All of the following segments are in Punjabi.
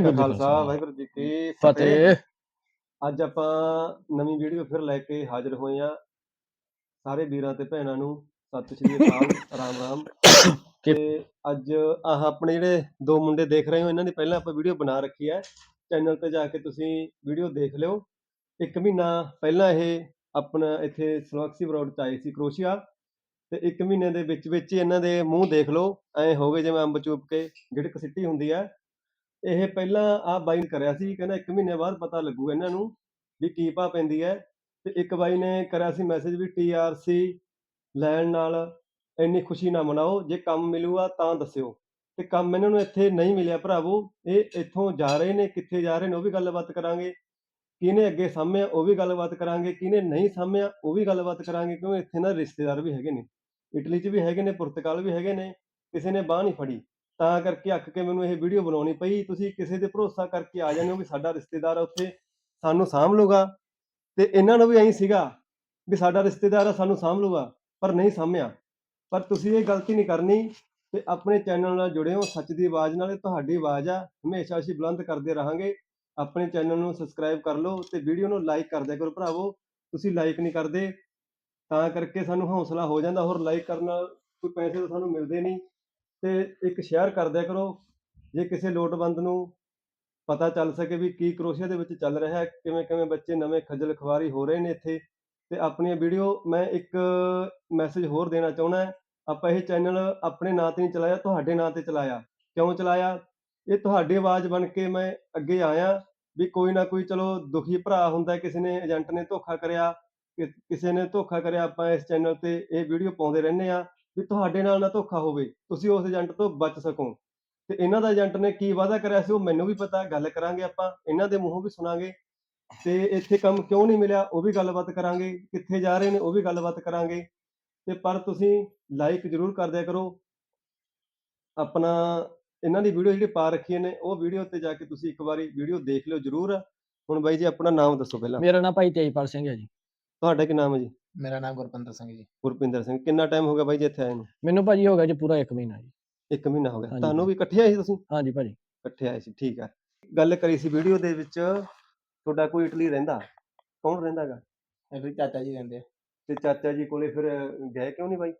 ਵਾਹਿਗੁਰੂ ਜੀ ਕਾ ਖਾਲਸਾ ਵਾਹਿਗੁਰੂ ਜੀ ਕੀ ਫਤਿਹ। ਅੱਜ ਆਪਾਂ ਨਵੀਂ ਵੀਡੀਓ ਫਿਰ ਲੈ ਕੇ ਹਾਜ਼ਰ ਹੋਏ ਆ ਸਾਰੇ ਵੀਰਾਂ ਤੇ ਭੈਣਾਂ ਨੂੰ। ਸਤਿ ਸ਼੍ਰੀ ਅਕਾਲ ਰਾਮ ਰਾਮ। ਕਿ- ਤੇ ਅੱਜ ਆਹ ਆਪਣੇ ਜਿਹੜੇ ਦੋ ਮੁੰਡੇ ਦੇਖ ਰਹੇ ਹੋ ਇਹਨਾਂ ਦੀ ਪਹਿਲਾਂ ਆਪਾਂ ਵੀਡੀਓ ਬਣਾ ਰੱਖੀ ਹੈ। ਚੈਨਲ ਤੇ ਜਾ ਕੇ ਤੁਸੀਂ ਵੀਡੀਓ ਦੇਖ ਲਿਓ। ਇੱਕ ਮਹੀਨਾ ਪਹਿਲਾਂ ਇਹ ਆਪਣਾ ਇੱਥੇ ਸਲੋਕਸੀ ਬਰੋਡ ਚ ਆਏ ਸੀ ਕਰੋਸ਼ੀਆ। ਤੇ ਇੱਕ ਮਹੀਨੇ ਦੇ ਵਿੱਚ ਵਿੱਚ ਇਹਨਾਂ ਦੇ ਮੂੰਹ ਦੇਖ ਲਓ। ਐ ਹੋ ਗਏ ਜਿਵੇਂ ਅੰਬ ਚੂਪ ਕੇ ਗਿੜਕ ਸਿੱਟੀ ਹੁੰਦੀ ਹੈ। ਇਹ ਪਹਿਲਾਂ ਆ ਬਾਈ ਨੇ ਕਰਿਆ ਸੀ, ਕਹਿੰਦਾ ਇੱਕ ਮਹੀਨੇ ਬਾਅਦ ਪਤਾ ਲੱਗੂ ਇਹਨਾਂ ਨੂੰ ਵੀ ਕੀ ਭਾ ਪੈਂਦੀ ਹੈ। ਤੇ ਇੱਕ ਬਾਈ ਨੇ ਕਰਿਆ ਸੀ ਮੈਸੇਜ ਵੀ ਟੀਆਰਸੀ ਲੈਣ ਨਾਲ, ਇੰਨੀ ਖੁਸ਼ੀ ਨਾ ਮਨਾਓ, ਜੇ ਕੰਮ ਮਿਲੂਗਾ ਤਾਂ ਦੱਸਿਓ। ਤੇ ਕੰਮ ਇਹਨਾਂ ਨੂੰ ਇੱਥੇ ਨਹੀਂ ਮਿਲਿਆ ਭਰਾਵੋ, ਇਹ ਇੱਥੋਂ ਜਾ ਰਹੇ ਨੇ, ਕਿੱਥੇ ਜਾ ਰਹੇ ਨੇ, ਉਹ ਵੀ ਗੱਲਬਾਤ ਕਰਾਂਗੇ। ਕਿਹਨੇ ਅੱਗੇ ਸਾਹਮਿਆ ਉਹ ਵੀ ਗੱਲਬਾਤ ਕਰਾਂਗੇ, ਕਿਹਨੇ ਨਹੀਂ ਸਾਹਮਿਆ ਉਹ ਵੀ ਗੱਲਬਾਤ ਕਰਾਂਗੇ, ਕਿਉਂਕਿ ਇੱਥੇ ਨਾ ਰਿਸ਼ਤੇਦਾਰ ਵੀ ਹੈਗੇ ਨੇ। ਇਟਲੀ 'ਚ ਵੀ ਹੈਗੇ ਨੇ, ਪੁਰਤਗਾਲ ਵੀ ਹੈਗੇ ਨੇ, ਕਿਸੇ ਨੇ ਬਾਹ ਨਹੀਂ ਫੜੀ। ਤਾਂ ਕਰਕੇ ਅੱਕ ਕੇ ਮੈਨੂੰ ਇਹ ਵੀਡੀਓ ਬਣਾਉਣੀ ਪਈ। ਤੁਸੀਂ ਕਿਸੇ ਤੇ ਭਰੋਸਾ ਕਰਕੇ ਆ ਜਾਂਦੇ ਹੋ ਵੀ ਸਾਡਾ ਰਿਸ਼ਤੇਦਾਰ ਆ ਉੱਥੇ, ਸਾਨੂੰ ਸਾਂਭ ਲੂਗਾ ਤੇ ਇਹਨਾਂ ਨੂੰ ਵੀ ਐਂ ਸੀਗਾ ਵੀ ਸਾਡਾ ਰਿਸ਼ਤੇਦਾਰ ਆ, ਸਾਨੂੰ ਸਾਂਭ ਲੂਗਾ ਪਰ ਨਹੀਂ ਸਾਂਭਿਆ। ਪਰ ਤੁਸੀਂ ਇਹ ਗਲਤੀ ਨਹੀਂ ਕਰਨੀ ਤੇ ਆਪਣੇ ਚੈਨਲ ਨਾਲ ਜੁੜੇ ਹੋ। ਸੱਚ ਦੀ ਆਵਾਜ਼ ਨਾਲ ਤੁਹਾਡੀ ਆਵਾਜ਼ ਆ। ਹਮੇਸ਼ਾ ਅਸੀਂ ਬੁਲੰਦ ਕਰਦੇ ਰਹਾਂਗੇ। ਆਪਣੇ ਚੈਨਲ ਨੂੰ ਸਬਸਕ੍ਰਾਈਬ ਕਰ ਲਓ ਤੇ ਵੀਡੀਓ ਨੂੰ ਲਾਈਕ ਕਰ ਦਿਆ ਕਰੋ ਭਰਾਵੋ। ਤੁਸੀਂ ਲਾਈਕ ਨਹੀਂ ਕਰਦੇ ਤਾਂ ਕਰਕੇ ਸਾਨੂੰ ਹੌਸਲਾ ਹੋ ਜਾਂਦਾ। ਹੋਰ ਲਾਈਕ ਕਰਨ ਨਾਲ ਕੋਈ ਪੈਸੇ ਤਾਂ ਸਾਨੂੰ ਮਿਲਦੇ ਨਹੀਂ। ਤੇ ਇੱਕ ਸ਼ੇਅਰ ਕਰ ਦਿਆ ਕਰੋ। ਜੇ ਕਿਸੇ ਲੋੜਵੰਦ ਨੂੰ ਪਤਾ ਚੱਲ ਸਕੇ ਵੀ ਕੀ ਕਰੋਸ਼ੀਆ ਦੇ ਵਿੱਚ ਚੱਲ ਰਿਹਾ ਹੈ, ਕਿਵੇਂ ਕਿਵੇਂ ਬੱਚੇ ਨਵੇਂ ਖੱਜਲ ਖਵਾਰੀ ਹੋ ਰਹੇ ਨੇ ਇੱਥੇ, ਤੇ ਆਪਣੀਆਂ ਵੀਡੀਓ ਮੈਂ ਇੱਕ ਮੈਸੇਜ ਹੋਰ ਦੇਣਾ ਚਾਹੁੰਦਾ ਆਪਾਂ ਇਹ ਚੈਨਲ ਆਪਣੇ ਨਾਂ ਤੇ ਨਹੀਂ ਚਲਾਇਆ, ਤੁਹਾਡੇ ਨਾਂ ਤੇ ਚਲਾਇਆ। ਕਿਉਂ ਚਲਾਇਆ? ਇਹ ਤੁਹਾਡੀ ਆਵਾਜ਼ ਬਣ ਕੇ ਮੈਂ ਅੱਗੇ ਆਇਆ ਵੀ ਕੋਈ ਨਾ ਕੋਈ ਚਲੋ ਦੁਖੀ ਭਰਾ ਹੁੰਦਾ ਕਿਸੇ ਨੇ ਏਜੰਟ ਨੇ ਧੋਖਾ ਕਰਿਆ, ਕਿ- ਕਿਸੇ ਨੇ ਧੋਖਾ ਕਰਿਆ, ਆਪਾਂ ਇਸ ਚੈਨਲ ਤੇ ਇਹ ਵੀਡੀਓ ਪਾਉਂਦੇ ਰਹਿੰਦੇ ਆ ਵੀ ਤੁਹਾਡੇ ਨਾਲ ਨਾ ਧੋਖਾ ਹੋਵੇ ਤੁਸੀਂ ਉਸ ਏਜੰਟ ਤੋਂ ਬਚ ਸਕੋ। ਤੇ ਇਹਨਾਂ ਦਾ ਏਜੰਟ ਨੇ ਕੀ ਵਾਅਦਾ ਕਰਿਆ ਸੀ ਉਹ ਮੈਨੂੰ ਵੀ ਪਤਾ ਗੱਲ ਕਰਾਂਗੇ ਆਪਾਂ ਇਹਨਾਂ ਦੇ ਮੂੰਹੋਂ ਵੀ ਸੁਣਾਂਗੇ। ਤੇ ਇੱਥੇ ਕੰਮ ਕਿਉਂ ਨਹੀਂ ਮਿਲਿਆ ਉਹ ਵੀ ਗੱਲਬਾਤ ਕਰਾਂਗੇ ਕਿੱਥੇ ਜਾ ਰਹੇ ਨੇ ਉਹ ਵੀ ਗੱਲਬਾਤ ਕਰਾਂਗੇ। ਤੇ ਪਰ ਤੁਸੀਂ ਲਾਈਕ ਜ਼ਰੂਰ ਕਰ ਦਿਆ ਕਰੋ। ਆਪਣਾ ਇਹਨਾਂ ਦੀ ਵੀਡੀਓ ਜਿਹੜੀ ਪਾ ਰੱਖੀ ਨੇ ਉਹ ਵੀਡੀਓ ਤੇ ਜਾ ਕੇ ਤੁਸੀਂ ਇੱਕ ਵਾਰੀ ਵੀਡੀਓ ਦੇਖ ਲਿਓ ਜ਼ਰੂਰ। ਹੁਣ ਬਾਈ ਜੀ ਆਪਣਾ ਨਾਮ ਦੱਸੋ ਪਹਿਲਾਂ। ਮੇਰਾ ਨਾਮ ਭਾਈ ਤੇਜਪਾਲ ਸਿੰਘ ਹੈ ਜੀ। ਤੁਹਾਡਾ ਕੀ ਨਾਮ ਹੈ ਜੀ? ਮੇਰਾ ਨਾਮ ਗੁਰਪਿੰਦਰ ਸਿੰਘ ਜੀ। ਗੁਰਪਿੰਦਰ ਸਿੰਘ ਕਿੰਨਾ ਟਾਈਮ ਹੋ ਗਿਆ ਬਾਈ ਜੀ ਇੱਥੇ ਆਏ ਨੂੰ? ਮੈਨੂੰ ਭਾਜੀ ਹੋ ਗਿਆ ਜੀ ਪੂਰਾ 1 ਮਹੀਨਾ ਜੀ। ਇੱਕ ਮਹੀਨਾ ਹੋ ਗਿਆ। ਹਾਂਜੀ ਤੁਹਾਨੂੰ ਵੀ ਇਕੱਠੇ ਆਏ ਸੀ ਤੁਸੀਂ? ਹਾਂਜੀ ਭਾਜੀ। ਇਕੱਠੇ ਆਏ ਸੀ ਠੀਕ ਹੈ ਗੱਲ ਕਰੀ ਸੀ ਵੀਡੀਓ ਦੇ ਵਿੱਚ ਤੁਹਾਡਾ ਕੋਈ ਇਟਲੀ ਰਹਿੰਦਾ? ਕੌਣ ਰਹਿੰਦਾਗਾ ਮੇਰੇ ਚਾਚਾ ਜੀ ਕਹਿੰਦੇ ਤੇ ਚਾਚਾ ਜੀ ਕੋਲੇ ਫਿਰ ਗਏ ਕਿਉਂ ਨਹੀਂ ਬਾਈ?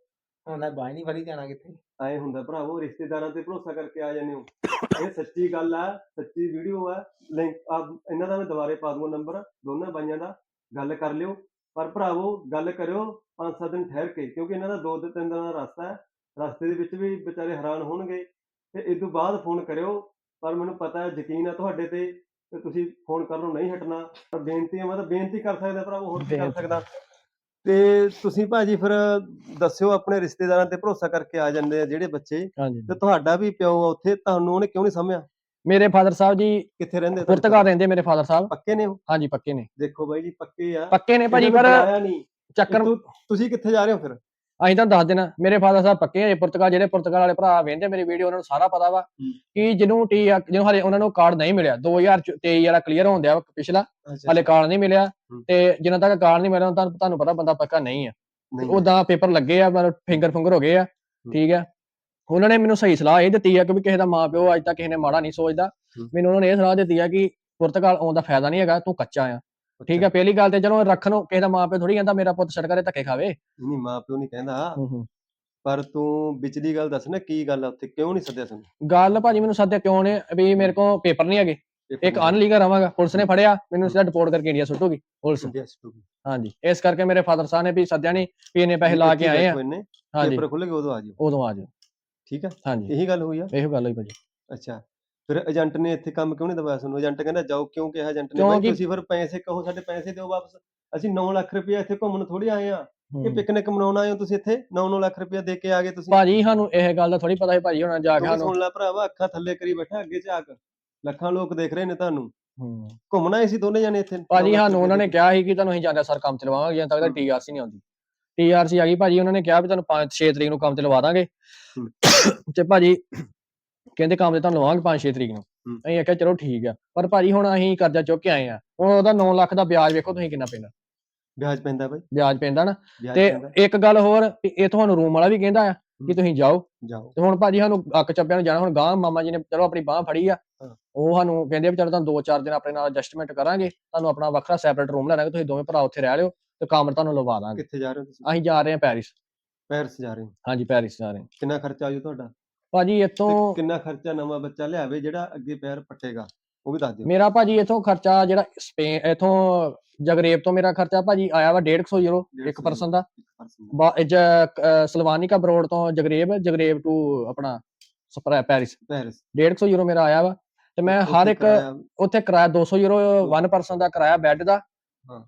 ਮੈਂ ਬਾਈ ਨਹੀਂ ਫੜੀ ਜਾਣਾ ਕਿੱਥੇ। ਆਏ ਹੁੰਦਾ ਭਰਾਵੋ ਰਿਸ਼ਤੇਦਾਰਾਂ ਤੇ ਭਰੋਸਾ ਕਰਕੇ ਆ ਜਾਂਦੇ ਹੋ। ਇਹ ਸੱਚੀ ਗੱਲ ਆ ਸੱਚੀ ਵੀਡੀਓ ਆ। ਲਿੰਕ ਆ ਇਹਨਾਂ ਦਾ ਮੈਂ ਦੁਬਾਰੇ ਪਾ ਦੂੰਗਾ ਨੰਬਰ ਦੋਨਾਂ ਬਾਈਆਂ ਦਾ। ਗੱਲ ਕਰ ਲਿਓ। ਪਰ ਭਰਾਵੋ ਗੱਲ ਕਰਿਓ ਪੰਜ ਸੱਤ ਦਿਨ ਠਹਿਰ ਕੇ ਕਿਉਂਕਿ ਇਹਨਾਂ ਦਾ ਦੋ ਤੋਂ ਤਿੰਨ ਦਿਨਾਂ ਦਾ ਰਸਤਾ ਹੈ। ਰਸਤੇ ਦੇ ਵਿੱਚ ਵੀ ਵਿਚਾਰੇ ਹੈਰਾਨ ਹੋਣਗੇ। ਤੇ ਇਸ ਤੋਂ ਬਾਅਦ ਫੋਨ ਕਰਿਓ ਪਰ ਮੈਨੂੰ ਪਤਾ ਹੈ ਯਕੀਨ ਹੈ ਤੁਹਾਡੇ ਤੇ ਤੇ ਤੁਸੀਂ ਫੋਨ ਕਰਨੋਂ ਨਹੀਂ ਹਟਣਾ। ਪਰ ਬੇਨਤੀ ਹੈ ਮੈਂ ਤਾਂ ਬੇਨਤੀ ਕਰ ਸਕਦਾ ਭਰਾਵੋ ਹੋਰ ਕੀ ਕਰ। ਸਕਦਾ। ਤੇ ਤੁਸੀਂ ਭਾਜੀ ਫਿਰ ਦੱਸਿਓ ਆਪਣੇ ਰਿਸ਼ਤੇਦਾਰਾਂ ਤੇ ਭਰੋਸਾ ਕਰਕੇ ਆ ਜਾਂਦੇ ਆ ਜਿਹੜੇ ਬੱਚੇ। ਤੇ ਤੁਹਾਡਾ ਵੀ ਪਿਓ ਆ ਉੱਥੇ ਤੁਹਾਨੂੰ ਉਹਨੇ ਕਿਉਂ ਨਹੀਂ ਸਮਝਿਆ ਮੇਰੇ ਫਾਦਰ ਸਾਹਿਬ ਜੀ ਕਿੱਥੇ ਰਹਿੰਦੇ ਤੁਹਾਡੇ ਪੁਰਤਗਾਲ ਰਹਿੰਦੇ ਮੇਰੇ ਫਾਦਰ ਸਾਹਿਬ। ਪੱਕੇ ਨੇ ਉਹ? ਹਾਂਜੀ ਪੱਕੇ ਨੇ। ਦੇਖੋ ਬਾਈ ਜੀ ਪੱਕੇ ਆ। ਪੱਕੇ ਨੇ ਭਾਜੀ ਇਹਨਾਂ ਪਰ ਨੂੰ ਬੁਲਾਇਆ ਨਹੀਂ। ਚੱਕਰ ਤੂੰ- ਤੁਸੀਂ ਕਿੱਥੇ ਜਾ ਰਹੇ ਹੋ ਫਿਰ? ਅਸੀਂ ਤਾਂ ਦੱਸ ਦੇਣਾ ਮੇਰੇ ਫਾਦਰ ਸਾਹਿਬ ਪੱਕੇ ਹੈ ਪੁਰਤਗਾਲ ਜਿਹੜੇ ਪੁਰਤਗਾਲ ਵਾਲੇ ਭਰਾ ਵੇਖਦੇ ਮੇਰੀ ਵੀਡੀਓ ਉਹਨਾਂ ਨੂੰ ਸਾਰਾ ਪਤਾ ਵਾ। ਕਿ ਜਿਹਨੂੰ ਟੀ ਜਿਹਨੂੰ ਹਲੇ ਉਹਨਾਂ ਨੂੰ ਕਾਰਡ ਨਹੀਂ ਮਿਲਿਆ। 2023 ਵਾਲਾ ਕਲੀਅਰ ਹੋਣ ਦਿਆ ਪਿਛਲਾ ਹਲੇ ਕਾਰਡ ਨਹੀਂ ਮਿਲਿਆ ਹੂੰ। ਤੇ ਜਿੰਨਾ ਤੱਕ ਕਾਰਡ ਨਹੀਂ ਮਿਲਿਆ ਤੁਹਾਨੂੰ ਤੁਹਾਨੂੰ ਪਤਾ ਬੰਦਾ ਪੱਕਾ ਨਹੀਂ ਆ। ਨਹੀਂ। ਉਦਾਂ ਪੇਪਰ ਲੱਗੇ ਆ ਮਤਲਬ ਫਿੰਗਰ ਫਿੰਗਰ ਹੋ ਗਏ ਆ। ਠੀਕ ਆ। ਉਹਨਾਂ ਨੇ ਮੈਨੂੰ ਸਹੀ ਸਲਾਹ ਇਹ ਦਿੱਤੀ ਆ ਕਿ ਵੀ ਕਿਸੇ ਦਾ ਮਾਂ ਪਿਓ ਅੱਜ ਤੱਕ ਕਿਸੇ ਨੇ ਮਾੜਾ ਨਹੀਂ ਸੋਚਦਾ। ਹੂੰ। ਮੈਨੂੰ ਉਹਨਾਂ ਨੇ ਇਹ ਸਲਾਹ ਦਿੱਤੀ ਆ ਕਿ ਪੁਰਤਗਾਲ ਆਉਣ ਦਾ ਫਾਇਦਾ ਨਹੀਂ ਹੈਗਾ ਤੂੰ ਕੱਚਾ ਆ। ਠੀਕ ਆ ਪਹਿਲੀ ਗੱਲ ਤੇ ਚਲੋ ਰੱਖਣ ਨੂੰ ਕਿਸੇ ਦਾ ਮਾਂ ਪਿਓ ਥੋੜੀ ਕਹਿੰਦਾ ਮੇਰਾ ਪੁੱਤ ਸੜਕਾਂ ਤੇ ਧੱਕੇ ਖਾਵੇ। ਨਹੀਂ ਮਾਂ ਪਿਓ ਨਹੀਂ ਕਹਿੰਦਾ। ਹੂੰ ਹੂੰ। ਪਰ ਤੂੰ ਵਿਚਲੀ ਗੱਲ ਦੱਸ ਨਾ ਕੀ ਗੱਲ ਆ ਉੱਥੇ? ਕਿਉਂ ਨਹੀਂ ਸੱਦਿਆ ਤੁਹਾਨੂੰ ਗੱਲ ਭਾਜੀ ਮੈਨੂੰ ਸੱਦਿਆ ਕਿਉਂ ਨੇ? ਵੀ ਮੇਰੇ ਕੋਲ ਪੇਪਰ ਨਹੀਂ ਹੈਗੇ। ਇੱਕ ਅਨਲੀਗਲ ਰਵਾਂਗਾ। ਪੁਲਿਸ ਨੇ ਫੜਿਆ ਮੈਨੂੰ ਸਿੱਧਾ ਡਿਪੋਰਟ ਕਰਕੇ ਇੰਡੀਆ ਸੁੱਟੂਗੀ ਪੁਲਿਸ। ਹਾਂਜੀ ਇਸ ਕਰਕੇ ਮੇਰੇ ਫਾਦਰ ਸਾਹਿਬ ਨੇ ਵੀ ਸੱਦਿਆ ਨਹੀਂ ਵੀ ਇਹਨੇ ਪੈਸੇ ਲਾ ਕੇ ਆਏ ਆ। ਹਾਂਜੀ। ਪੇਪਰ ਖੁੱਲ ਗਏ ਉਦੋਂ ਆ ਜਿਓ। ਉਦੋਂ ਆ ਜਾਓ। ਠੀਕ ਆ? ਹਾਂਜੀ। ਇਹੀ ਗੱਲ ਹੋਈ ਆ? ਇਹੋ ਗੱਲ ਹੋਈ ਭਾਜੀ। ਅੱਛਾ। ਫਿਰ ਏਜੰਟ ਨੇ ਇੱਥੇ ਕੰਮ ਕਿਉਂ ਨਹੀਂ ਦਵਾਇਆ ਤੁਹਾਨੂੰ ਏਜੰਟ ਕਹਿੰਦਾ ਜਾਓ ਕਿਉਂ ਕਿਹਾ ਏਜੰਟ ਨੇ? ਕਿਉਂਕਿ- ਤੁਸੀਂ ਫਿਰ ਪੈਸੇ ਕਹੋ ਸਾਡੇ ਪੈਸੇ ਦਿਓ ਵਾਪਸ। ਅਸੀਂ 9 ਲੱਖ ਰੁਪਏ ਇੱਥੇ ਘੁੰਮਣ ਥੋੜੀ ਆਏ ਆ ਕਿ। ਪਿਕਨਿਕ ਮਨਾਉਣ ਆਏ ਹੋ ਤੁਸੀਂ ਇੱਥੇ? 9-9 ਲੱਖ ਰੁਪਏ ਦੇ ਕੇ ਆ ਗਏ ਤੁਸੀਂ। ਭਾਜੀ ਸਾਨੂੰ ਇਹ ਗੱਲ ਦਾ ਥੋੜੀ ਪਤਾ ਸੀ ਭਾਜੀ ਹੁਣ ਜਾ ਕੇ ਸਾਨੂੰ ਸੁਣ ਲੈ ਭਰਾਵਾ ਅੱਖਾਂ ਥੱਲੇ ਕਰੀ ਬੈਠਾ ਅੱਗੇ ਝਾਕ। ਲੱਖਾਂ ਲੋਕ ਦੇਖ ਰਹੇ ਨੇ ਤੁਹਾਨੂੰ। ਹੂੰ। ਘੁੰਮਣਾ ਹੀ ਸੀ ਦੋਨੇ ਜਾਣੇ ਇੱਥੇ? ਭਾਜੀ ਸਾਨੂੰ ਉਹਨਾਂ ਨੇ ਕਿਹਾ ਸੀ ਕਿ ਤੁਹਾਨੂੰ ਅਸੀਂ ਜਾਂਦਾ ਸਰ ਕੰਮ ਤੇ ਲਵਾਵਾਂਗੇ ਜਦੋਂ ਤੱਕ ਹੂੰ। ਟੀਆਰਸੀ ਨਹੀਂ ਆਉਂਦੀ। ਟੀਆਰਸੀ ਆ ਗਈ ਭਾਜੀ ਉਹਨਾਂ ਨੇ ਕਿਹਾ ਵੀ ਤੁਹਾਨੂੰ 5-6 ਤਰੀਕ ਨੂੰ ਕੰਮ ਤੇ ਲਵਾ ਦਾਂਗੇ। ਤੇ ਭਾਜੀ ਕਹਿੰਦੇ ਕੰਮ ਤੇ ਤੁਹਾਨੂੰ ਲਵਾਵਾਂਗੇ 5-6 ਤਰੀਕ ਨੂੰ। ਅਸੀਂ ਆਖਿਆ ਚਲੋ ਠੀਕ ਆ ਪਰ ਭਾਜੀ ਹੁਣ ਅਸੀਂ ਕਰਜ਼ਾ ਚੁੱਕ ਕੇ ਆਏ ਆ। ਹੁਣ ਉਹਦਾ 9 ਲੱਖ ਦਾ ਵਿਆਜ ਵੇਖੋ ਤੁਸੀਂ ਕਿੰਨਾ ਪੈਂਦਾ। ਵਿਆਜ ਪੈਂਦਾ ਬਾਈ। ਵਿਆਜ ਪੈਂਦਾ ਨਾ। ਤੇ ਇੱਕ ਗੱਲ ਹੋਰ ਇਹ ਤੁਹਾਨੂੰ ਰੂਮ ਵਾਲਾ ਵੀ ਕਹਿੰਦਾ ਆ ਕਿ ਤੁਸੀਂ ਜਾਓ। ਜਾਓ। ਤੇ ਹੁਣ ਭਾਜੀ ਸਾਨੂੰ ਅੱਕ ਚੱਪਿਆਂ ਨੂੰ ਜਾਣਾ ਹੁਣ ਗਾਂ ਮਾਮਾ ਜੀ ਨੇ ਚਲੋ ਆਪਣੀ ਬਾਹ ਫੜੀ ਆ। ਉਹ ਸਾਨੂੰ ਕਹਿੰਦੇ ਵੀ ਚਲੋ ਤੁਹਾਨੂੰ ਦੋ ਚਾਰ ਦਿਨ ਆਪਣੇ ਨਾਲ ਐਡਜਸਟਮੈਂਟ ਕਰਾਂਗੇ। ਤੁਹਾਨੂੰ ਆਪਣਾ ਵੱਖਰਾ ਸੈਪਰੇਟ ਰੂਮ ਲੈ ਦਾਂਗੇ ਤੁਸੀਂ ਦੋਵੇਂ ਭਰਾ ਉੱਥੇ ਰਹਿ ਲਿਓ। ਤੇ ਕੰਮ ਤੁਹਾਨੂੰ ਲਵਾ ਦਾਂਗੇ। ਕਿੱਥੇ ਜਾ ਰਹੇ ਹੋ ਤੁਸੀਂ? ਅਸੀਂ ਜਾ ਰਹੇ ਹਾਂ ਪੈਰਿਸ। ਪੈਰਿਸ ਜਾ ਰਹੇ ਹੋ? ਹਾਂਜੀ ਪੈਰਿਸ ਜਾ ਰਹੇ ਹਾਂ। ਕਿੰਨਾ ਖਰਚਾ ਆਜੂ ਤੁਹਾਡਾ? ਭਾਜੀ ਤੇ ਇੱਥੋਂ ਕਿੰਨਾ ਖਰਚਾ ਨਵਾਂ ਬੱਚਾ ਲਿਆਵੇ ਜਿਹੜਾ ਅੱਗੇ ਪੈਰ ਪੱਟੇਗਾ ਉਹ ਵੀ ਦੱਸ ਦਿਓ। ਮੇਰਾ ਭਾਜੀ ਇੱਥੋਂ ਖਰਚਾ ਜਿਹੜਾ ਸਪੇਨ ਇੱਥੋਂ ਜਗਰੇਬ ਤੋਂ ਮੇਰਾ ਖਰਚਾ ਭਾਜੀ ਆਇਆ ਵਾ 150 ਯੂਰੋ ਇੱਕ 150 ਪਰਸਨ ਦਾ। ਬਾ- ਇਹ ਜ- ਅਹ ਸਲਵਾਨਿਕਾ ਬਰੋਡ ਤੋਂ ਜਗਰੇਬ ਜਗਰੇਬ ਟੂ ਆਪਣਾ ਸਪਰਾ ਪੈਰਿਸ। ਪੈਰਿਸ। 150 ਯੂਰੋ ਮੇਰਾ ਆਇਆ ਵਾ। ਤੇ ਮੈਂ ਹਰ ਇੱਕ ਉੱਥੇ ਕਿਰਾਇਆ 200 ਯੂਰੋ ਵਨ ਪਰਸਨ ਦਾ ਕਿਰਾਇਆ ਬੈੱਡ ਦਾ।